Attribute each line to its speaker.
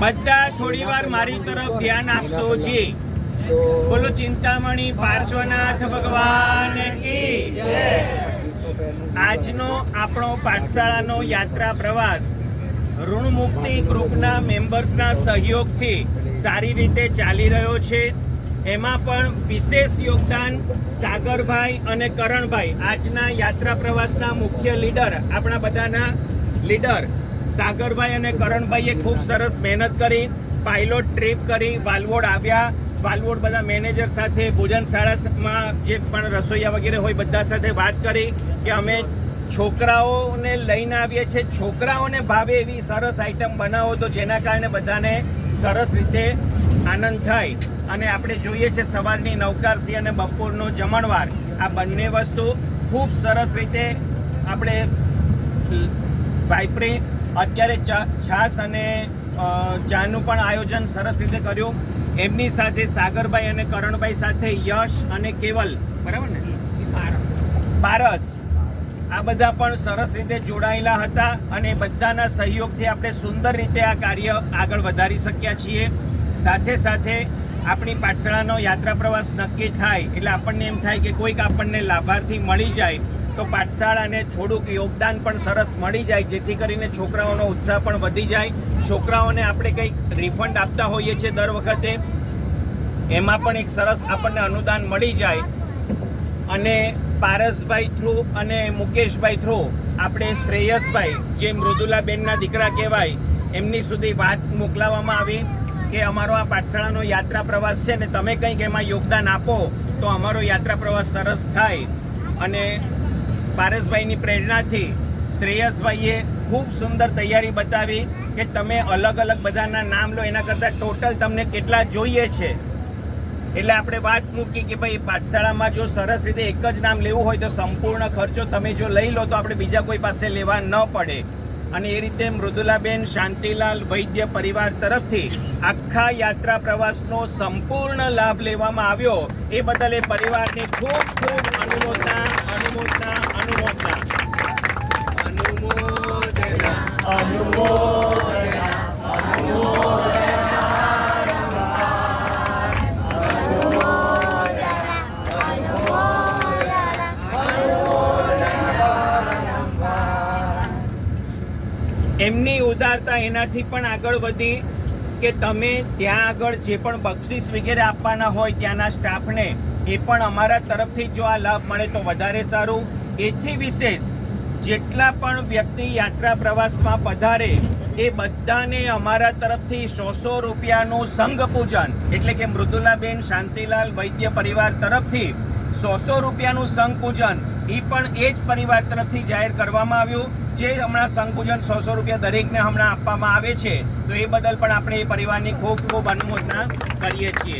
Speaker 1: બધા થોડી વાર મારી તરફ ધ્યાન આપશો જે. બોલો ચિંતામણી પાર્શ્વનાથ ભગવાન કી આજનો આપણો પાઠશાળાનો યાત્રા પ્રવાસ ઋણમુક્તિ ગ્રુપના મેમ્બર્સના સહયોગથી સારી રીતે ચાલી રહ્યો છે. એમાં પણ વિશેષ યોગદાન સાગરભાઈ અને કરણભાઈ. આજના યાત્રા પ્રવાસના મુખ્ય લીડર આપણા બધાના લીડર સાગરભાઈ અને કરણભાઈએ ખૂબ સરસ મહેનત કરી પાયલોટ ટ્રીપ કરી, વાલવોડ આવ્યા. વાલવોડ બધા મેનેજર સાથે ભોજનશાળામાં જે પણ રસોઈયા વગેરે હોય બધા સાથે વાત કરી કે અમે છોકરાઓને લઈને આવીએ છીએ. છોકરાઓને ભાવે એવી સરસ આઈટમ બનાવો તો જેના કારણે બધાને સરસ રીતે આનંદ થાય. અને આપણે જોઈએ છે સવારની નવકારસી અને બપોરનો જમણવાર. આ બંને વસ્તુ ખૂબ સરસ રીતે આપણે વાઇપરી અત્યારે છાસ અને ચાનું પણ આયોજન સરસ રીતે કર્યું. એમની સાથે સાગરભાઈ અને કરણભાઈ સાથે યશ અને કેવલ. બરાબર ને? પારસ. આ બધા પણ સરસ રીતે જોડાયેલા હતા અને બધાના સહયોગથી આપણે સુંદર રીતે આ કાર્ય આગળ વધારી શક્યા છીએ. સાથે સાથે આપણી પાઠશાળાનો યાત્રા પ્રવાસ નક્કી થાય એટલે આપણને એમ થાય કે કોઈક આપણને લાભાર્થી મળી જાય. તો પાઠશાળાને થોડુંક યોગદાન પણ સરસ મળી જાય, જેથી કરીને છોકરાઓનો ઉત્સાહ પણ વધી જાય. છોકરાઓને આપણે કંઈક રિફંડ આપતા હોઈએ છીએ દર વખતે. એમાં પણ એક સરસ આપણને અનુદાન મળી જાય. અને પારસભાઈ થ્રુ અને મુકેશભાઈ થ્રુ, આપણે શ્રેયસભાઈ, જે મૃદુલાબેનના દીકરા કહેવાય, એમની સુધી વાત મોકલાવવામાં આવી કે અમારો આ પાઠશાળાનો યાત્રા પ્રવાસ છે ને તમે કંઈક એમાં યોગદાન આપો, તો અમારો યાત્રા પ્રવાસ સરસ થાય. અને પારસભાઈની પ્રેરણાથી શ્રેયસભાઈએ ખૂબ સુંદર તૈયારી બતાવી કે તમે અલગ અલગ બધાના નામ લો, એના કરતાં ટોટલ તમને કેટલા જોઈએ છે? એટલે આપણે વાત મૂકી કે ભાઈ, પાઠશાળામાં જો સરસ રીતે એક જ નામ લેવું હોય તો સંપૂર્ણ ખર્ચો તમે જો લઈ લો તો આપણે બીજા કોઈ પાસે લેવા ન પડે. અને એ રીતે મૃદુલાબેન શાંતિલાલ વૈદ્ય પરિવાર તરફથી આખા યાત્રા પ્રવાસનો સંપૂર્ણ લાભ લેવામાં આવ્યો. એ બદલ એ પરિવારની ખૂબ ખૂબ અનુમોદના એમની ઉદારતા એનાથી પણ આગળ વધી કે તમે ત્યાં આગળ જે પણ બક્ષિસ વગેરે આપવાના હોય ત્યાંના સ્ટાફને, એ પણ અમારા તરફથી જો આ લાભ મળે તો વધારે સારું. એથી વિશેષ, જેટલા પણ વ્યક્તિ યાત્રા પ્રવાસમાં પધારે, એ બધાને અમારા તરફથી સો સો રૂપિયાનું સંઘ પૂજન, એટલે કે મૃદુલાબેન શાંતિલાલ વૈદ્ય પરિવાર તરફથી સો સો રૂપિયાનું સંઘ પૂજન એ પણ એ જ પરિવાર તરફથી જાહેર કરવામાં આવ્યું. જે હમણાં સંકુચન સોસો રૂપિયા દરેકને હમણાં આપવામાં આવે છે, તો એ બદલ પણ આપણે એ પરિવારની ખૂબ ખૂબ અનુમોદના કરીએ છીએ.